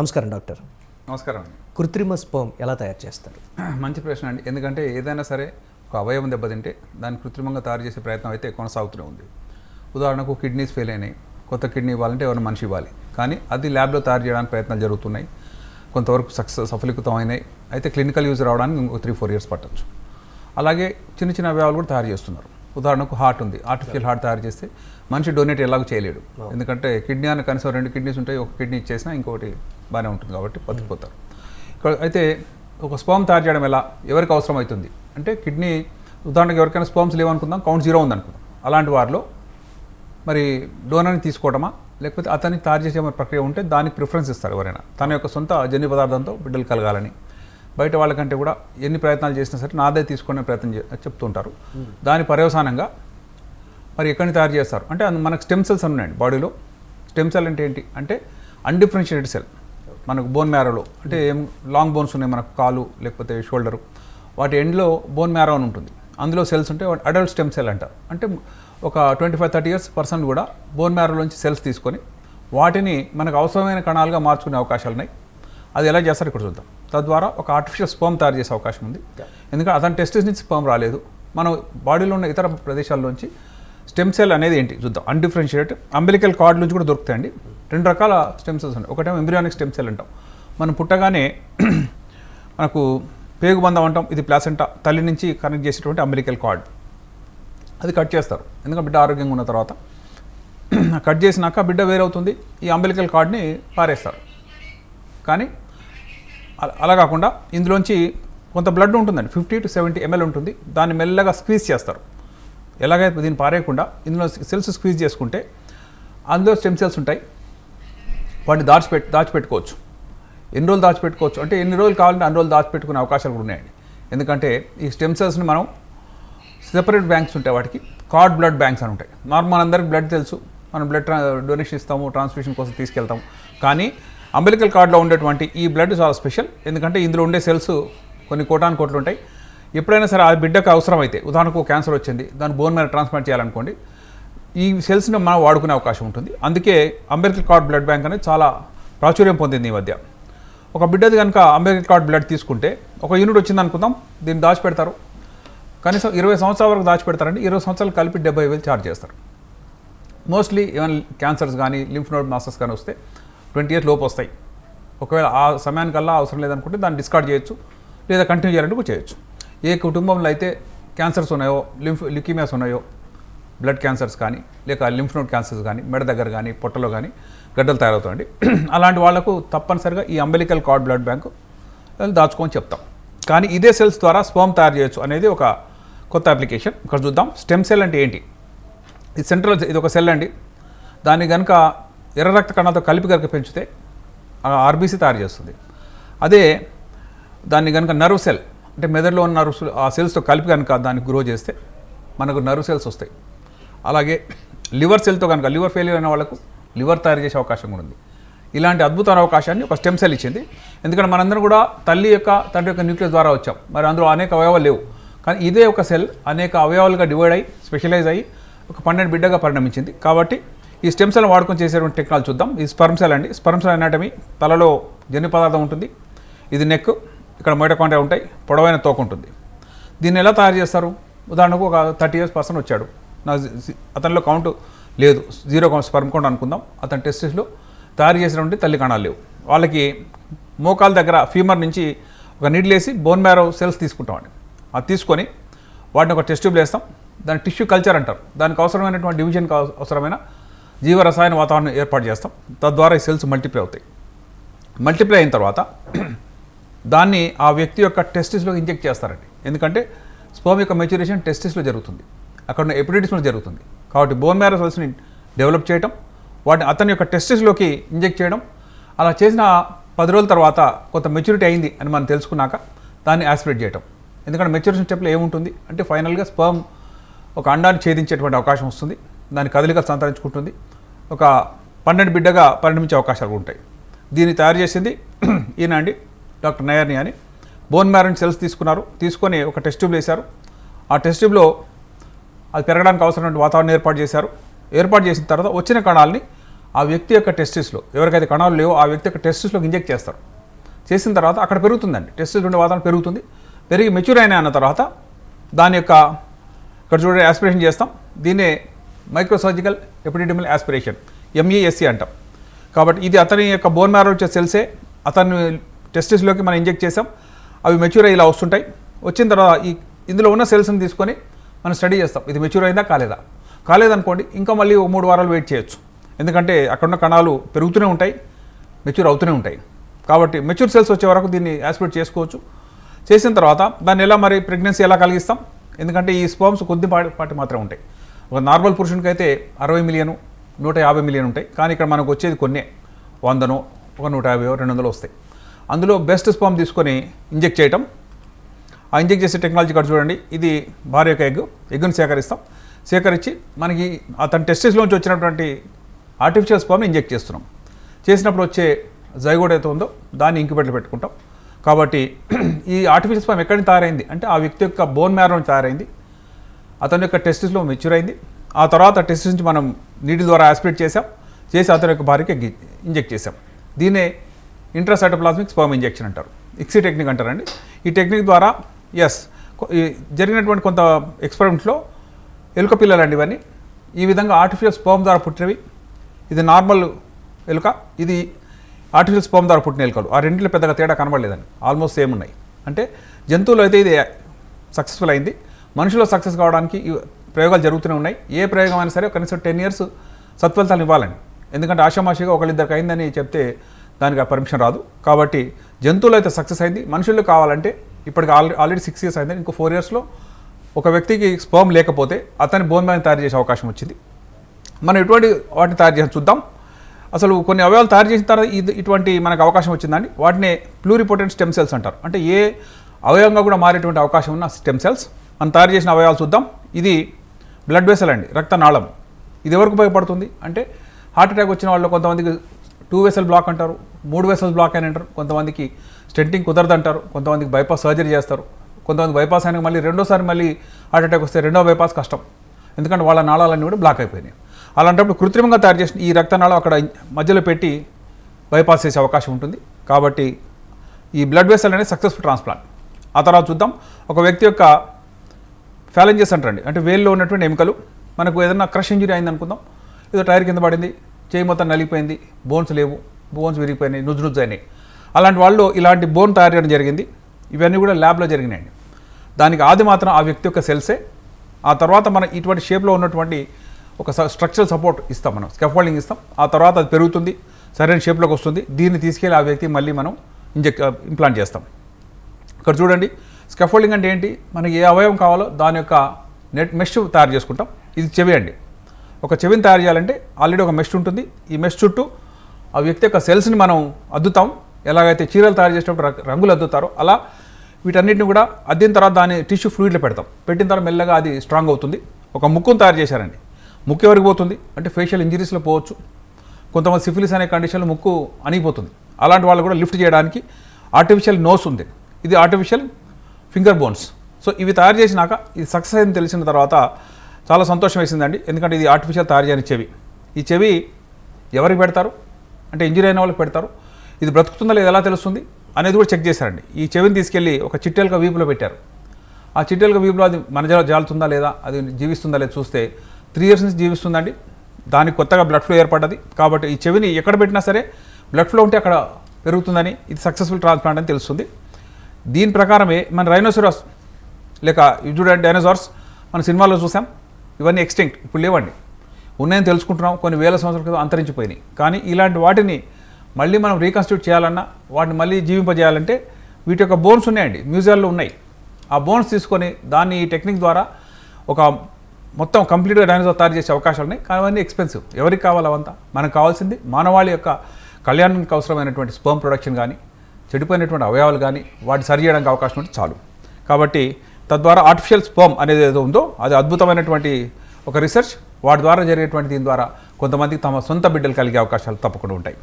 నమస్కారం డాక్టర్. నమస్కారం కృత్రిమ స్పర్మ్ ఎలా తయారు చేస్తారు? మంచి ప్రశ్న అండి. ఎందుకంటే ఏదైనా సరే ఒక అవయవం దెబ్బతింటే దాన్ని కృత్రిమంగా తయారు చేసే ప్రయత్నం అయితే కొనసాగుతూనే ఉంది. ఉదాహరణకు కిడ్నీస్ ఫెయిల్ అయినాయి. కొత్త కిడ్నీ ఇవ్వాలంటే ఎవరైనా మనిషి ఇవ్వాలి. కానీ అది ల్యాబ్లో తయారు చేయడానికి ప్రయత్నాలు జరుగుతున్నాయి. కొంతవరకు సక్సెస్ సఫలీకృతం అయినాయి అయితే క్లినికల్ యూజ్ రావడానికి ఇంకో త్రీ ఫోర్ ఇయర్స్ పట్టచ్చు. అలాగే చిన్న చిన్న అవయవాలు కూడా తయారు చేస్తున్నారు. ఉదాహరణకు హార్ట్ ఉంది. ఆర్టిఫిషియల్ హార్ట్ తయారు చేస్తే మనిషి డొనేట్ ఎలాగో చేయలేడు. ఎందుకంటే కిడ్నీ అని కనీసం రెండు కిడ్నీస్ ఉంటాయి ఒక కిడ్నీ ఇచ్చేసినా ఇంకొకటి బాగానే ఉంటుంది కాబట్టి బతికిపోతారు. ఇక్కడ అయితే ఒక స్పర్మ్ తయారు చేయడం ఎలా? ఎవరికి అవసరం అవుతుంది? అంటే కిడ్నీ ఉదాహరణకు ఎవరికైనా స్పర్మ్స్ లేవనుకుందాం కౌంట్ జీరో ఉందనుకుందాం. అలాంటి వారిలో మరి డోనర్ని తీసుకోవడమా? లేకపోతే అతనికి తయారు చేసే ప్రక్రియ ఉంటే దానికి ప్రిఫరెన్స్ ఇస్తారు ఎవరైనా. తన యొక్క సొంత జన్యు పదార్థంతో బిడ్డలు కలగాలని. బయట వాళ్ళకంటే కూడా ఎన్ని ప్రయత్నాలు చేసినా సరే నాదే తీసుకునే ప్రయత్నం చే చెప్తుంటారు. దాని పర్యవసానంగా మరి ఎక్కడిని తయారు చేస్తారు? అంటే మనకు స్టెమ్ సెల్స్ ఉన్నాయండి బాడీలో. స్టెమ్ సెల్ అంటే ఏంటి? అంటే అన్డిఫరెన్షియేటెడ్ సెల్. మనకు బోన్ మ్యారోలో. అంటే ఏం లాంగ్ బోన్స్ ఉన్నాయి మనకు కాలు లేకపోతే షోల్డరు. వాటి ఎండ్లో బోన్ మ్యారో అని ఉంటుంది. అందులో సెల్స్ ఉంటే అడల్ట్ స్టెమ్ సెల్ అంటారు. అంటే ఒక twenty five thirty years person కూడా బోన్ మ్యారోలోంచి సెల్స్ తీసుకొని వాటిని మనకు అవసరమైన కణాలుగా మార్చుకునే అవకాశాలు ఉన్నాయి అది ఎలా చేస్తారు? ఇక్కడ చూద్దాం. తద్వారా ఒక ఆర్టిఫిషియల్ స్పర్మ్ తయారు చేసే అవకాశం ఉంది. ఎందుకంటే అతని టెస్టిస్ నుంచి స్పర్మ్ రాలేదు. మనం బాడీలో ఉన్న ఇతర ప్రదేశాల్లోంచి స్టెమ్ సెల్ అనేది ఏంటి? చూద్దాం. అన్డిఫరెన్షియేట్ అంబిలికల్ కార్డ్ నుంచి కూడా దొరుకుతాయండి. రెండు రకాల స్టెమ్ సెల్స్ ఉన్నాయి. ఒకటేమో ఎంబ్రియానిక్ స్టెమ్ సెల్ అంటాం. మనం పుట్టగానే మనకు పేగు బంధం అంటాం. ఇది ప్లాసెంటా తల్లి నుంచి కనెక్ట్ చేసేటువంటి అంబిలికల్ కార్డ్ అది కట్ చేస్తారు. ఎందుకంటే బిడ్డ ఆరోగ్యంగా ఉన్న తర్వాత కట్ చేసినాక బిడ్డ వేరవుతుంది. ఈ అంబిలికల్ కార్డ్ని పారేస్తారు. కానీ అలా కాకుండా ఇందులోంచి కొంత బ్లడ్ ఉంటుందండి. ఫిఫ్టీ టు సెవెంటీ ఎంఎల్ ఉంటుంది. దాన్ని మెల్లగా స్క్వీజ్ చేస్తారు. ఎలాగైతే దీన్ని పారేయకుండా ఇందులో సెల్స్ స్క్వీజ్ చేసుకుంటే అందులో స్టెమ్ సెల్స్ ఉంటాయి. వాటిని దాచిపెట్టి దాచిపెట్టుకోవచ్చు. ఎన్ని రోజులు దాచిపెట్టుకోవచ్చు? అంటే ఎన్ని రోజులు కావాలంటే అన్ని రోజులు దాచిపెట్టుకునే అవకాశాలు కూడా ఉన్నాయండి. ఎందుకంటే ఈ స్టెమ్ సెల్స్ని మనం సెపరేట్ బ్యాంక్స్ ఉంటాయి వాటికి. కార్డ్ బ్లడ్ బ్యాంక్స్ అని ఉంటాయి. నార్మల్ అందరికి బ్లడ్ తెలుసు. మనం బ్లడ్ డొనేషన్ ఇస్తాము ట్రాన్స్ఫ్యూషన్ కోసం తీసుకెళ్తాము. కానీ అంబెలికల్ కార్డులో ఉండేటువంటి ఈ బ్లడ్ చాలా స్పెషల్. ఎందుకంటే ఇందులో ఉండే సెల్స్ కొన్ని కోటాను కోట్లు ఉంటాయి. ఎప్పుడైనా సరే ఆ బిడ్డకు అవసరమైతే ఉదాహరణకు క్యాన్సర్ వచ్చింది దాన్ని బోన్ మీద ట్రాన్స్ప్లాంట్ చేయాలనుకోండి ఈ సెల్స్ని మనం వాడుకునే అవకాశం ఉంటుంది. అందుకే అంబేద్కర్ కార్డ్ బ్లడ్ బ్యాంక్ అనేది చాలా ప్రాచుర్యం పొందింది ఈ మధ్య. ఒక బిడ్డది కనుక అంబేద్కర్ కార్డ్ బ్లడ్ తీసుకుంటే ఒక యూనిట్ వచ్చింది అనుకుందాం దీన్ని దాచిపెడతారు. కనీసం ఇరవై సంవత్సరాల వరకు దాచిపెడతారండి ఇరవై సంవత్సరాలు కలిపి డెబ్బై వేలు ఛార్జ్ చేస్తారు. మోస్ట్లీ ఈవెన్ క్యాన్సర్స్ కానీ లింఫ్ నోడ్ మాసెస్ కానీ వస్తే ట్వంటీ ఇయర్స్ లోపు వస్తాయి. ఒకవేళ ఆ సమయానికల్లా అవసరం లేదనుకుంటే దాన్ని డిస్కార్డ్ చేయొచ్చు లేదా కంటిన్యూ చేయాలంటే చేయొచ్చు. ఏ కుటుంబంలో అయితే క్యాన్సర్స్ ఉన్నాయో లింఫ్ లిక్యూమియాస్ ఉన్నాయో బ్లడ్ క్యాన్సర్స్ కానీ లేక లింఫ్ నోడ్ క్యాన్సర్స్ కానీ మెడ దగ్గర కానీ పొట్టలో కానీ గడ్డలు తయారవుతాయండి. అలాంటి వాళ్ళకు తప్పనిసరిగా ఈ అంబలికల్ కార్డ్ బ్లడ్ బ్యాంకు దాచుకొని చెప్తాం. కానీ ఇదే సెల్స్ ద్వారా స్పర్మ్ తయారు చేయొచ్చు అనేది ఒక కొత్త అప్లికేషన్ ఇక్కడ చూద్దాం. స్టెమ్ సెల్ అంటే ఏంటి? ఇది సెంట్రల్ ఇది ఒక సెల్ అండి. దాన్ని కనుక ఎర్ర రక్త కణాలతో కలిపి కనుక పెంచితే ఆర్బీసీ తయారు చేస్తుంది. అదే దాన్ని కనుక నర్వ్ సెల్ అంటే మెదడులో ఉన్న నర్వ్స్ ఆ సెల్స్తో కలిపి కనుక దాన్ని గ్రో చేస్తే మనకు నర్వ్ సెల్స్ వస్తాయి. అలాగే లివర్ సెల్తో కనుక లివర్ ఫెయిల్యూర్ అయిన వాళ్ళకు లివర్ తయారు చేసే అవకాశం కూడా ఉంది. ఇలాంటి అద్భుతమైన అవకాశాన్ని ఒక స్టెమ్ సెల్ ఇచ్చింది. ఎందుకంటే మనందరం కూడా తల్లి యొక్క తండ్రి యొక్క న్యూక్లియస్ ద్వారా వచ్చాం. మరి అందులో అనేక అవయవాలు లేవు. కానీ ఇదే ఒక సెల్ అనేక అవయవాలుగా డివైడ్ అయ్యి స్పెషలైజ్ అయ్యి ఒక పన్నెండు బిడ్డగా పరిణమించింది. కాబట్టి ఈ స్టెమ్ సెల్ వాడుకొని చేసేటువంటి టెక్నాలజీ చూద్దాం. ఈ స్పర్మ్ సెల్ అండి. స్పర్మ్ సెల్ అనాటమీ తలలో జన్యు పదార్థం ఉంటుంది. ఇది నెక్ ఇక్కడ మైటోకాండ్రియా ఉంటాయి. పొడవైన తోక ఉంటుంది. దీన్ని ఎలా తయారు చేస్తారు? ఉదాహరణకు ఒక థర్టీ ఇయర్స్ పర్సన్ వచ్చాడు. నా అతనిలో కౌంట్ లేదు. జీరో కౌంట్ స్పర్మ్ కౌంట్ అనుకుందాం. అతని టెస్టిస్లో తయారు చేసినటువంటి తల్లి కణాలు లేవు. వాళ్ళకి మోకాల దగ్గర ఫీమర్ నుంచి ఒక నీళ్ళు బోన్ మ్యారో సెల్స్ తీసుకుంటామండి. అది తీసుకొని వాటిని ఒక టెస్ట్ ట్యూబ్లో వేస్తాం. దాని టిష్యూ కల్చర్ అంటారు. దానికి అవసరమైనటువంటి డివిజన్కి అవసరమైన జీవ రసాయన వాతావరణం ఏర్పాటు చేస్తాం. తద్వారా ఈ సెల్స్ మల్టిప్లై అవుతాయి. మల్టిప్లై అయిన తర్వాత దాన్ని ఆ వ్యక్తి యొక్క టెస్టిస్లో ఇంజెక్ట్ చేస్తారండి. ఎందుకంటే స్పోమ్ యొక్క మెచ్యురేషన్ టెస్టిస్లో జరుగుతుంది. అక్కడ ఉన్న ఎపిడిటిస్లో జరుగుతుంది. కాబట్టి బోన్ మ్యారో సెల్స్ని డెవలప్ చేయడం వాటిని అతని యొక్క టెస్టిస్లోకి ఇంజెక్ట్ చేయడం అలా చేసిన పది రోజుల తర్వాత కొంత మెచ్యూరిటీ అయింది అని మనం తెలుసుకున్నాక దాన్ని యాస్పిరేట్ చేయటం. ఎందుకంటే మెచ్యూరేషన్ స్టెప్లో ఏముంటుంది? అంటే ఫైనల్గా స్పర్మ్ ఒక అండాన్ని ఛేదించేటువంటి అవకాశం వస్తుంది. దాని కదలికలు సంతరించుకుంటుంది. ఒక పన్నెండు బిడ్డగా పరిణమించే అవకాశాలు ఉంటాయి. దీన్ని తయారు చేసింది ఈయన అండి డాక్టర్ నయర్ని అని. బోన్ మ్యారన్ సెల్స్ తీసుకున్నారు. తీసుకొని ఒక టెస్ట్ ట్యూబ్లు వేశారు. ఆ టెస్ట్ ట్యూబ్లో అది పెరగడానికి అవసరమైన వాతావరణం ఏర్పాటు చేశారు. ఏర్పాటు చేసిన తర్వాత వచ్చిన కణాలని ఆ వ్యక్తి యొక్క టెస్టిస్లో ఎవరికైతే కణాలు లేవో ఆ వ్యక్తి యొక్క టెస్టిస్లోకి ఇంజెక్ట్ చేస్తారు. చేసిన తర్వాత అక్కడ పెరుగుతుందండి. టెస్టిస్ ఉండే వాతావరణం పెరుగుతుంది. పెరిగి మెచ్యూర్ అయిన అన్న తర్వాత దాని యొక్క ఇక్కడ చూడండి యాస్పిరేషన్ చేస్తాం. దీన్నే మైక్రోసర్జికల్ ఎపిడిడిమల్ యాస్పిరేషన్ ఎంఈఎస్సి అంటాం. కాబట్టి ఇది అతని యొక్క బోన్ మ్యారో వచ్చే సెల్సే అతని టెస్టిస్లోకి మనం ఇంజెక్ట్ చేసాం అవి మెచ్యూర్ అయ్యి ఇలా వస్తుంటాయి. వచ్చిన తర్వాత ఈ ఇందులో ఉన్న సెల్స్ని తీసుకొని మనం స్టడీ చేస్తాం. ఇది మెచ్యూర్ అయిందా కాలేదా? కాలేదనుకోండి ఇంకా మళ్ళీ ఒక మూడు వారాలు వెయిట్ చేయొచ్చు. ఎందుకంటే అక్కడున్న కణాలు పెరుగుతూనే ఉంటాయి మెచ్యూర్ అవుతూనే ఉంటాయి. కాబట్టి మెచ్యూర్ సెల్స్ వచ్చే వరకు దీన్ని యాస్పిరేట్ చేసుకోవచ్చు. చేసిన తర్వాత దాన్ని ఎలా మరి ప్రెగ్నెన్సీ ఎలా కలిగిస్తాం? ఎందుకంటే ఈ స్పర్మ్స్ కొద్ది పాటి మాత్రమే ఉంటాయి. ఒక నార్మల్ పురుషునికి అయితే అరవై మిలియన్ నూట యాభై మిలియన్ ఉంటాయి. కానీ ఇక్కడ మనకు వచ్చేది కొన్నే. వందనో ఒక నూట యాభై రెండు వందలు వస్తాయి. అందులో బెస్ట్ స్పామ్ తీసుకొని ఇంజెక్ట్ చేయటం. ఆ ఇంజెక్ట్ చేసే టెక్నాలజీ ఇక్కడ చూడండి. ఇది భార్య యొక్క ఎగ్. ఎగ్గును సేకరిస్తాం. సేకరించి మనకి అతని టెస్టిస్లోంచి వచ్చినటువంటి ఆర్టిఫిషియల్ స్పామ్ని ఇంజెక్ట్ చేస్తున్నాం. చేసినప్పుడు వచ్చే జైగోడ్ అయితే ఉందో దాన్ని ఇంక్యుబేటర్ పెట్టుకుంటాం. కాబట్టి ఈ ఆర్టిఫిషియల్ స్పామ్ ఎక్కడి నుంచి తయారైంది? అంటే ఆ వ్యక్తి యొక్క బోన్ మ్యారో తయారైంది. అతని యొక్క టెస్టిస్లో మెచ్యూర్ అయింది. ఆ తర్వాత టెస్టిస్ నుంచి మనం నీటి ద్వారా ఆస్పిరేట్ చేసాం చేసి అతని యొక్క భార్యకి ఇంజెక్ట్ చేసాం దీన్నే ఇంట్రాసైటోప్లాస్మిక్ స్పర్మ్ ఇంజెక్షన్ అంటారు. ఇక్సీ టెక్నిక్ అంటారండి. ఈ టెక్నిక్ ద్వారా ఎస్ జరిగినటువంటి కొంత ఎక్స్పెరిమెంట్లో ఎలుక పిల్లలండి ఇవన్నీ. ఈ విధంగా ఆర్టిఫిషియల్ స్పర్మ్ ద్వారా పుట్టినవి. ఇది నార్మల్ ఎలుక. ఇది ఆర్టిఫిషియల్ స్పర్మ్ ద్వారా పుట్టిన ఎలుకలు. ఆ రెండింటిలో పెద్దగా తేడా కనబడలేదండి. ఆల్మోస్ట్ సేమ్ ఉన్నాయి. అంటే జంతువులు అయితే ఇది సక్సెస్ఫుల్ అయింది. మనుషులో సక్సెస్ కావడానికి ప్రయోగాలు జరుగుతూనే ఉన్నాయి. ఏ ప్రయోగం అయినా సరే కనీసం టెన్ ఇయర్స్ సత్ఫలితాలు ఇవ్వాలండి. ఎందుకంటే ఆషామాషిగా ఒకళ్ళిద్దరికి అయిందని చెప్తే దానికి ఆ పర్మిషన్ రాదు. కాబట్టి జంతువులు అయితే సక్సెస్ అయింది. మనుషుల్లో కావాలంటే ఇప్పటికి ఆల్రెడీ ఆల్రెడీ సిక్స్ ఇయర్స్ అయింది ఇంకో ఫోర్ ఇయర్స్లో ఒక వ్యక్తికి స్పర్మ్ లేకపోతే అతని బోన్ బ్యాంక్ తయారు చేసే అవకాశం వచ్చింది. మనం ఎటువంటి వాటిని తయారు చేసి చూద్దాం. అసలు కొన్ని అవయవాలు తయారు చేసిన తర్వాత ఇది ఇటువంటి మనకు అవకాశం వచ్చిందండి. వాటిని ప్లూరిపోటెంట్ స్టెమ్ సెల్స్ అంటారు. అంటే ఏ అవయవంగా కూడా మారేటువంటి అవకాశం ఉన్న స్టెమ్ సెల్స్. మనం తయారు చేసిన అవయవాలు చూద్దాం. ఇది బ్లడ్ వెసల్ అండి రక్తనాళం. ఇది ఎవరికి ఉపయోగపడుతుంది? అంటే హార్ట్ అటాక్ వచ్చిన వాళ్ళు కొంతమందికి టూ వెసల్ బ్లాక్ అంటారు మూడు వెసల్ బ్లాక్ అని అంటారు కొంతమందికి స్టెంటింగ్ కుదరదు అంటారు కొంతమందికి బైపాస్ సర్జరీ చేస్తారు కొంతమంది బైపాస్ అయినా మళ్ళీ రెండోసారి మళ్ళీ హార్ట్ అటాక్ వస్తే రెండో బైపాస్ కష్టం. ఎందుకంటే వాళ్ళ నాళాలన్నీ కూడా బ్లాక్ అయిపోయినాయి. అలాంటప్పుడు కృత్రిమంగా తయారు చేసిన ఈ రక్తనాళం అక్కడ మధ్యలో పెట్టి బైపాస్ చేసే అవకాశం ఉంటుంది. కాబట్టి ఈ బ్లడ్ వెసల్ అనేది సక్సెస్ఫుల్ ట్రాన్స్ప్లాంట్ ఆ తర్వాత చూద్దాం. ఒక వ్యక్తి యొక్క ఫ్యాలెంజెస్ అంటారండి. అంటే వేల్లో ఉన్నటువంటి ఎముకలు మనకు ఏదైనా క్రష్ ఇంజరీ అయింది అనుకుందాం ఏదో టైర్ కింద పడింది చేయి మొత్తం నలిగిపోయింది బోన్స్ లేవు బోన్స్ విరిగిపోయినాయి నుజ్జు నుజ్జు అయినాయి అలాంటి వాళ్ళు ఇలాంటి బోన్ తయారు చేయడం జరిగింది. ఇవన్నీ కూడా ల్యాబ్లో జరిగినాయండి. దానికి ఆది మాత్రం ఆ వ్యక్తి యొక్క సెల్సే. ఆ తర్వాత మనం ఇటువంటి షేప్లో ఉన్నటువంటి ఒక స్ట్రక్చరల్ సపోర్ట్ ఇస్తాం మనం స్కెఫోల్డింగ్ ఇస్తాం. ఆ తర్వాత అది పెరుగుతుంది సరైన షేప్లోకి వస్తుంది. దీన్ని తీసుకెళ్ళి ఆ వ్యక్తి మళ్ళీ మనం ఇంజెక్ట్ ఇంప్లాంట్ చేస్తాం. ఇక్కడ చూడండి స్కెఫోల్డింగ్ అంటే ఏంటి? మనకి ఏ అవయవం కావాలో దాని యొక్క నెట్ మెష్ తయారు చేసుకుంటాం. ఇది చెవి అండి. ఒక చెవిని తయారు చేయాలంటే ఆల్రెడీ ఒక మెష్ ఉంటుంది. ఈ మెష్ చుట్టూ ఆ వ్యక్తి యొక్క సెల్స్ని మనం అద్దుతాం. ఎలాగైతే చీరలు తయారు చేసేటప్పుడు ర- రంగులు అద్దుతారో అలా వీటన్నిటిని కూడా అద్దిన తర్వాత దాని టిష్యూ ఫ్లూయిడ్లో పెడతాం. పెట్టిన తర్వాత మెల్లగా అది స్ట్రాంగ్ అవుతుంది. ఒక ముక్కును తయారు చేశారండి. ముక్కు ఎవరికి పోతుంది? అంటే ఫేషియల్ ఇంజరీస్లో పోవచ్చు. కొంతమంది సిఫిలిస్ అనే కండిషన్లో ముక్కు అణిగిపోతుంది. అలాంటి వాళ్ళు కూడా లిఫ్ట్ చేయడానికి ఆర్టిఫిషియల్ నోస్ ఉంది. ఇది ఆర్టిఫిషియల్ ఫింగర్ బోన్స్. సో ఇవి తయారు చేసినాక ఇది సక్సెస్ అయింది తెలిసిన తర్వాత చాలా సంతోషం వేసిందండి. ఎందుకంటే ఇది ఆర్టిఫిషియల్ తయారు చేయని చెవి ఈ చెవి ఎవరికి పెడతారు? అంటే ఇంజరీ అయిన వాళ్ళకి పెడతారు. ఇది బ్రతుకుతుందా లేదా ఎలా తెలుస్తుంది? అనేది కూడా చెక్ చేశారండి. ఈ చెవిని తీసుకెళ్ళి ఒక చిట్టెలక వీపులో పెట్టారు. ఆ చిట్టెలక వీపులో అది మన జాలుతుందా లేదా? అది జీవిస్తుందా లేదా చూస్తే త్రీ ఇయర్స్ నుంచి జీవిస్తుందండి. దానికి కొత్తగా బ్లడ్ ఫ్లో ఏర్పడ్డది. కాబట్టి ఈ చెవిని ఎక్కడ పెట్టినా సరే బ్లడ్ ఫ్లో ఉంటే అక్కడ పెరుగుతుందని ఇది సక్సెస్ఫుల్ ట్రాన్స్ప్లాంట్ అని తెలుస్తుంది. దీని ప్రకారమే మన రైనోసిరాస్ లేక ఇవి చూడండి డైనోసార్స్ మన సినిమాలో చూసాం. ఇవన్నీ ఎక్స్టింక్ట్ ఇప్పుడు లేవండి. ఉన్నాయని తెలుసుకుంటున్నాం. కొన్ని వేల సంవత్సరాల క్రితం అంతరించిపోయినాయి. కానీ ఇలాంటి వాటిని మళ్ళీ మనం రీకన్స్టిట్యూట్ చేయాలన్నా వాటిని మళ్ళీ జీవింపజేయాలంటే వీటి యొక్క బోన్స్ ఉన్నాయండి. మ్యూజియాల్లో ఉన్నాయి. ఆ బోన్స్ తీసుకొని దాన్ని ఈ టెక్నిక్ ద్వారా ఒక మొత్తం కంప్లీట్గా డైనోసార్ తయారు చేసే అవకాశాలు ఉన్నాయి. కానీ అవన్నీ ఎక్స్పెన్సివ్ ఎవరికి కావాలి అవంతా? మనకు కావాల్సింది మానవాళి యొక్క కళ్యాణానికి అవసరమైనటువంటి స్పర్మ్ ప్రొడక్షన్ కానీ చెడిపోయినటువంటి అవయవాలు కానీ వాటి సరి చేయడానికి అవకాశం ఉంటే చాలు. కాబట్టి తద్వారా ఆర్టిఫిషియల్ స్పోమ్ అనేది ఏదో ఉందో అది అద్భుతమైనటువంటి ఒక రీసెర్చ్ వాటి ద్వారా జరిగేటువంటి దీని ద్వారా కొంతమందికి తమ సొంత బిడ్డలు కలిగే అవకాశాలు తప్పకుండా ఉంటాయి.